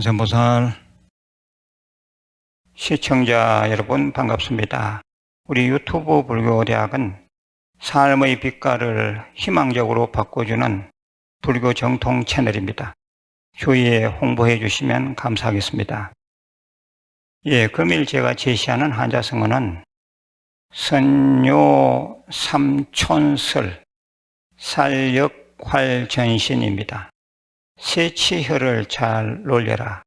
관세음보살 시청자 여러분 반갑습니다. 우리 유튜브 불교대학은 삶의 빛깔을 희망적으로 바꿔주는 불교 정통 채널입니다. 주위에 홍보해 주시면 감사하겠습니다. 예, 금일 제가 제시하는 한자성어는 선요 삼촌설 살역활전신입니다. 세치혈을 잘 놀려라.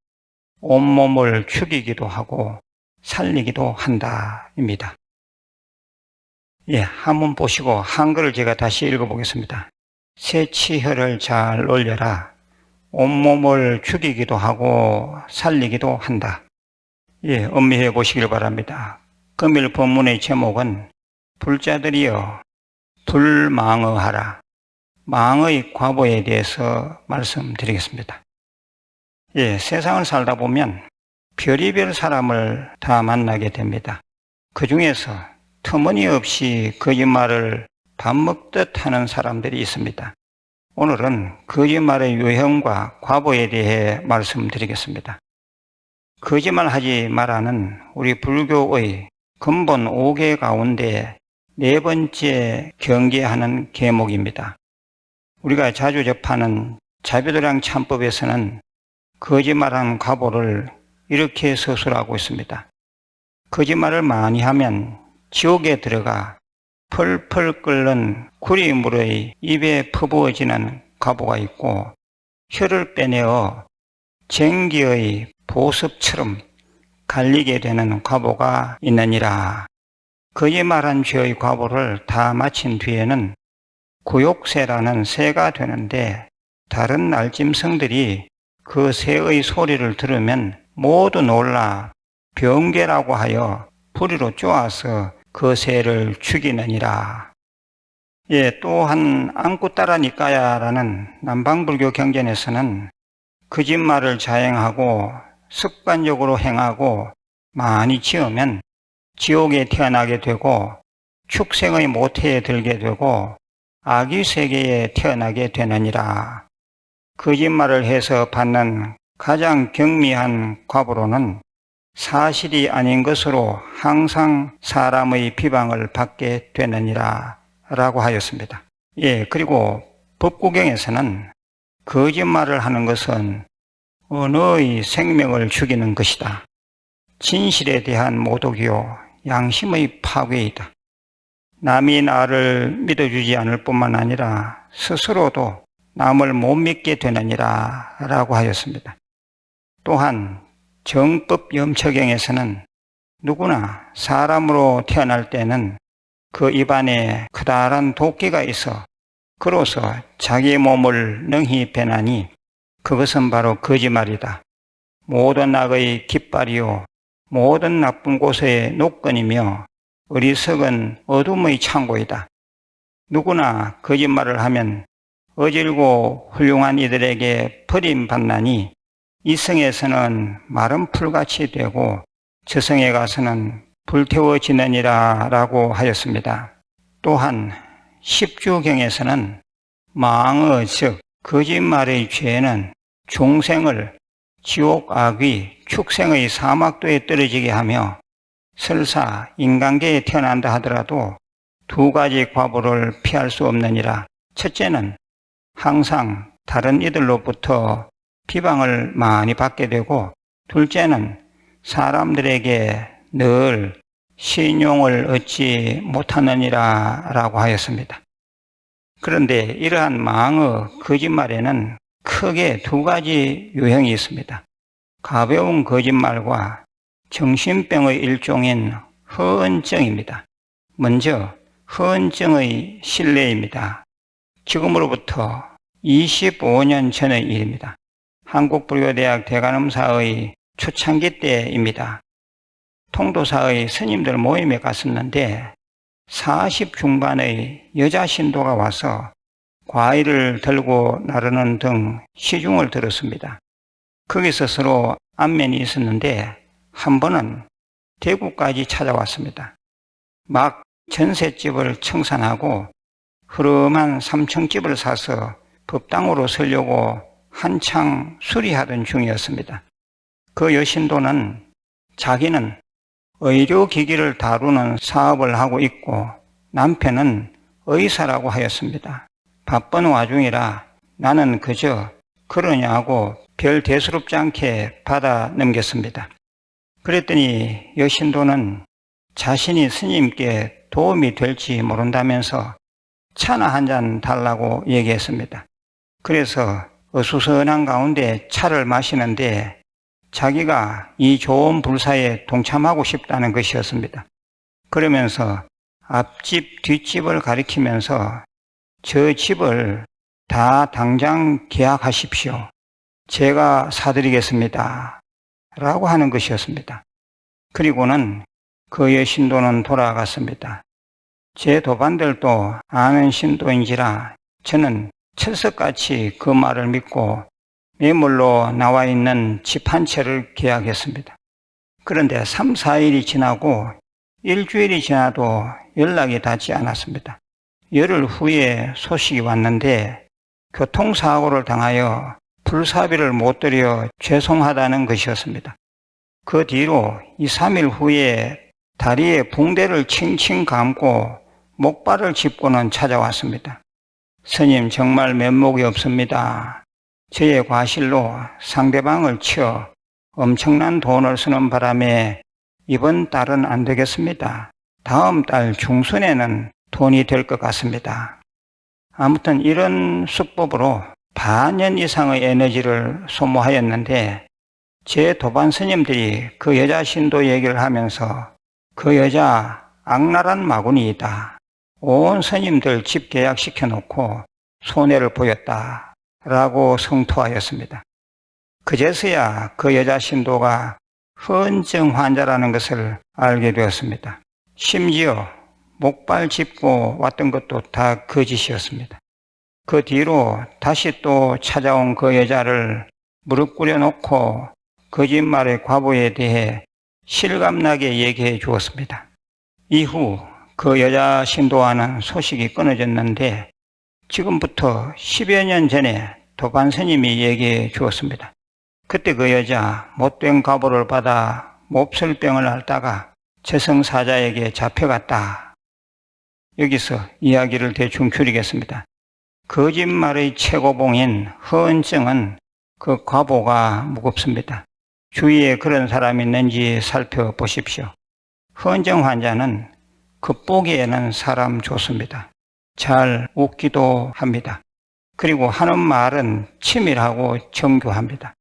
온몸을 죽이기도 하고 살리기도 한다입니다. 예, 한번 보시고 한글을 제가 다시 읽어보겠습니다. 세치혈을 잘 놀려라. 온몸을 죽이기도 하고 살리기도 한다. 예, 음미해 보시길 바랍니다. 금일 본문의 제목은 불자들이여 불망어하라. 망의 과보에 대해서 말씀드리겠습니다. 예, 세상을 살다 보면 별의별 사람을 다 만나게 됩니다. 그 중에서 터무니없이 거짓말을 밥 먹듯 하는 사람들이 있습니다. 오늘은 거짓말의 유형과 과보에 대해 말씀드리겠습니다. 거짓말하지 말라는 우리 불교의 근본 5개 가운데 네 번째 경계하는 계목입니다. 우리가 자주 접하는 자비도량 참법에서는 거짓말한 과보를 이렇게 서술하고 있습니다. 거짓말을 많이 하면 지옥에 들어가 펄펄 끓는 구리물의 입에 퍼부어지는 과보가 있고 혀를 빼내어 쟁기의 보습처럼 갈리게 되는 과보가 있느니라. 거짓말한 죄의 과보를 다 마친 뒤에는 구욕새라는 새가 되는데 다른 날짐승들이 그 새의 소리를 들으면 모두 놀라 병괴라고 하여 부리로 쪼아서 그 새를 죽이느니라. 예, 또한 안구따라니까야라는 남방불교 경전에서는 거짓말을 자행하고 습관적으로 행하고 많이 지으면 지옥에 태어나게 되고 축생의 모태에 들게 되고 아기 세계에 태어나게 되느니라. 거짓말을 해서 받는 가장 경미한 과보로는 사실이 아닌 것으로 항상 사람의 비방을 받게 되느니라 라고 하였습니다. 예, 그리고 법구경에서는 거짓말을 하는 것은 언어의 생명을 죽이는 것이다. 진실에 대한 모독이요, 양심의 파괴이다. 남이 나를 믿어주지 않을 뿐만 아니라 스스로도 남을 못 믿게 되느니라 라고 하였습니다. 또한 정법 염처경에서는 누구나 사람으로 태어날 때는 그 입안에 크다란 도끼가 있어 그로서 자기 몸을 능히 배나니 그것은 바로 거짓말이다. 모든 악의 깃발이요 모든 나쁜 곳의 노건이며 어리석은 어둠의 창고이다. 누구나 거짓말을 하면 어질고 훌륭한 이들에게 버림받나니 이성에서는 마른 풀같이 되고 저성에 가서는 불태워지느니라 라고 하였습니다. 또한 십주경에서는 망어 즉 거짓말의 죄는 중생을 지옥 악귀 축생의 사막도에 떨어지게 하며 설사 인간계에 태어난다 하더라도 두 가지 과보를 피할 수 없느니라. 첫째는 항상 다른 이들로부터 비방을 많이 받게 되고 둘째는 사람들에게 늘 신용을 얻지 못하느니라 라고 하였습니다. 그런데 이러한 망의 거짓말에는 크게 두 가지 유형이 있습니다. 가벼운 거짓말과 정신병의 일종인 허언증입니다. 먼저 허언증의 신뢰입니다. 지금으로부터 25년 전의 일입니다. 한국불교대학 대관음사의 초창기 때입니다. 통도사의 스님들 모임에 갔었는데 40 중반의 여자 신도가 와서 과일을 들고 나르는 등 시중을 들었습니다. 거기서 서로 안면이 있었는데 한 번은 대구까지 찾아왔습니다. 막 전셋집을 청산하고 흐름한 삼층집을 사서 법당으로 설려고 한창 수리하던 중이었습니다. 그 여신도는 자기는 의료기기를 다루는 사업을 하고 있고 남편은 의사라고 하였습니다. 바쁜 와중이라 나는 그저 그러냐고 별 대수롭지 않게 받아 넘겼습니다. 그랬더니 여신도는 자신이 스님께 도움이 될지 모른다면서 차나 한 잔 달라고 얘기했습니다. 그래서 어수선한 가운데 차를 마시는데 자기가 이 좋은 불사에 동참하고 싶다는 것이었습니다. 그러면서 앞집, 뒷집을 가리키면서 저 집을 다 당장 계약하십시오. 제가 사드리겠습니다. 라고 하는 것이었습니다. 그리고는 그의 신도는 돌아갔습니다. 제 도반들도 아는 신도인지라 저는 철석같이 그 말을 믿고 매물로 나와 있는 집 한 채를 계약했습니다. 그런데 3, 4일이 지나고 일주일이 지나도 연락이 닿지 않았습니다. 열흘 후에 소식이 왔는데 교통사고를 당하여 불사비를 못 드려 죄송하다는 것이었습니다. 그 뒤로 2, 3일 후에 다리에 붕대를 칭칭 감고 목발을 짚고는 찾아왔습니다. 스님 정말 면목이 없습니다. 저의 과실로 상대방을 치어 엄청난 돈을 쓰는 바람에 이번 달은 안 되겠습니다. 다음 달 중순에는 돈이 될 것 같습니다. 아무튼 이런 수법으로 반년 이상의 에너지를 소모하였는데 제 도반 스님들이 그 여자 신도 얘기를 하면서 그 여자 악랄한 마구니이다. 온 스님들 집 계약시켜 놓고 손해를 보였다. 라고 성토하였습니다. 그제서야 그 여자 신도가 헌증 환자라는 것을 알게 되었습니다. 심지어 목발 짚고 왔던 것도 다 거짓이었습니다. 그 뒤로 다시 또 찾아온 그 여자를 무릎 꿇여 놓고 거짓말의 과보에 대해 실감나게 얘기해 주었습니다. 이후 그 여자 신도와는 소식이 끊어졌는데 지금부터 10여 년 전에 도반 스님이 얘기해 주었습니다. 그때 그 여자 못된 과보를 받아 몹쓸 병을 앓다가 저승사자에게 잡혀갔다. 여기서 이야기를 대충 줄이겠습니다. 거짓말의 최고봉인 허언증은 그 과보가 무겁습니다. 주위에 그런 사람이 있는지 살펴보십시오. 헌증 환자는 겉보기에는 사람 좋습니다. 잘 웃기도 합니다. 그리고 하는 말은 치밀하고 정교합니다.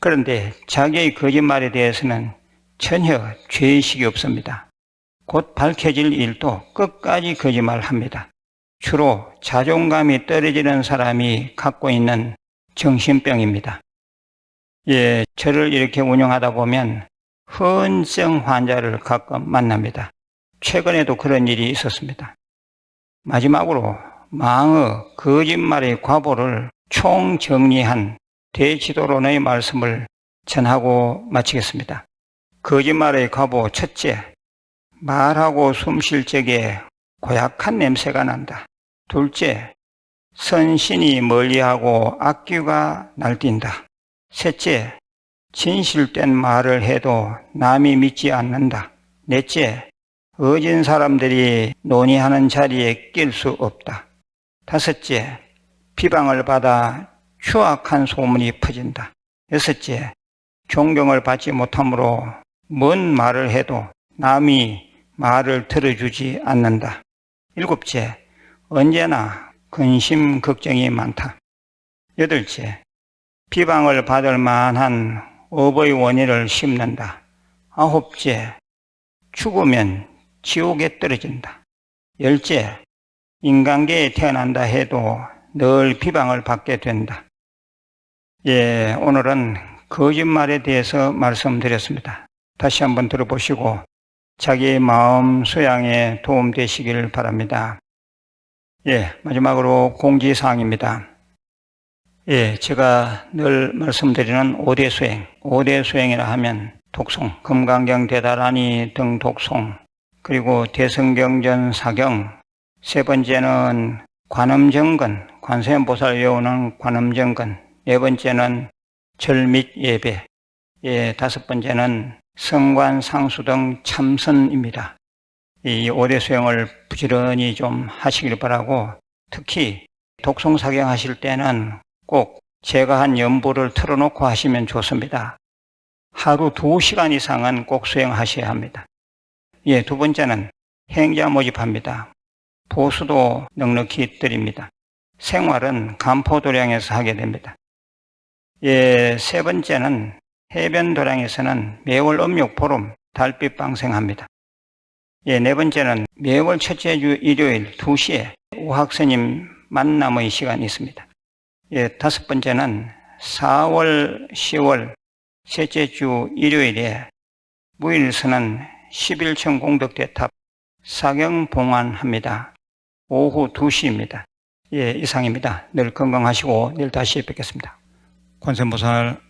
그런데 자기의 거짓말에 대해서는 전혀 죄의식이 없습니다. 곧 밝혀질 일도 끝까지 거짓말합니다. 주로 자존감이 떨어지는 사람이 갖고 있는 정신병입니다. 예, 저를 이렇게 운영하다 보면 헌증 환자를 가끔 만납니다. 최근에도 그런 일이 있었습니다. 마지막으로 망의 거짓말의 과보를 총정리한 대지도론의 말씀을 전하고 마치겠습니다. 거짓말의 과보 첫째, 말하고 숨 쉴 적에 고약한 냄새가 난다. 둘째, 선신이 멀리하고 악귀가 날뛴다. 셋째, 진실된 말을 해도 남이 믿지 않는다. 넷째, 어진 사람들이 논의하는 자리에 낄 수 없다. 다섯째, 비방을 받아 추악한 소문이 퍼진다. 여섯째, 존경을 받지 못하므로 뭔 말을 해도 남이 말을 들어주지 않는다. 일곱째, 언제나 근심 걱정이 많다. 여덟째, 비방을 받을 만한 업의 원인을 심는다. 아홉째, 죽으면 지옥에 떨어진다. 열째, 인간계에 태어난다 해도 늘 비방을 받게 된다. 예, 오늘은 거짓말에 대해서 말씀드렸습니다. 다시 한번 들어보시고 자기의 마음 소양에 도움되시길 바랍니다. 예, 마지막으로 공지사항입니다. 예, 제가 늘 말씀드리는 5대 수행, 5대 수행이라 하면 독송, 금강경 대다라니 등 독송, 그리고 대성경전 사경, 세 번째는 관음정근, 관세음보살 외우는 관음정근, 네 번째는 절밑 예배, 예, 다섯 번째는 성관, 상수 등 참선입니다. 이 5대 수행을 부지런히 좀 하시길 바라고 특히 독송 사경 하실 때는 꼭 제가 한 연보를 틀어놓고 하시면 좋습니다. 하루 2시간 이상은 꼭 수행하셔야 합니다. 예, 두 번째는 행자 모집합니다. 보수도 넉넉히 드립니다. 생활은 간포도량에서 하게 됩니다. 예, 세 번째는 해변도량에서는 매월 음력 보름 달빛 방생합니다. 예, 네 번째는 매월 첫째 주 일요일 2시에 우학스님 만남의 시간이 있습니다. 예, 다섯 번째는 4월, 10월 셋째 주 일요일에 무일선은 11층 공덕대탑 사경 봉안합니다. 오후 2시입니다. 예, 이상입니다. 늘 건강하시고 내일 다시 뵙겠습니다. 관세음보살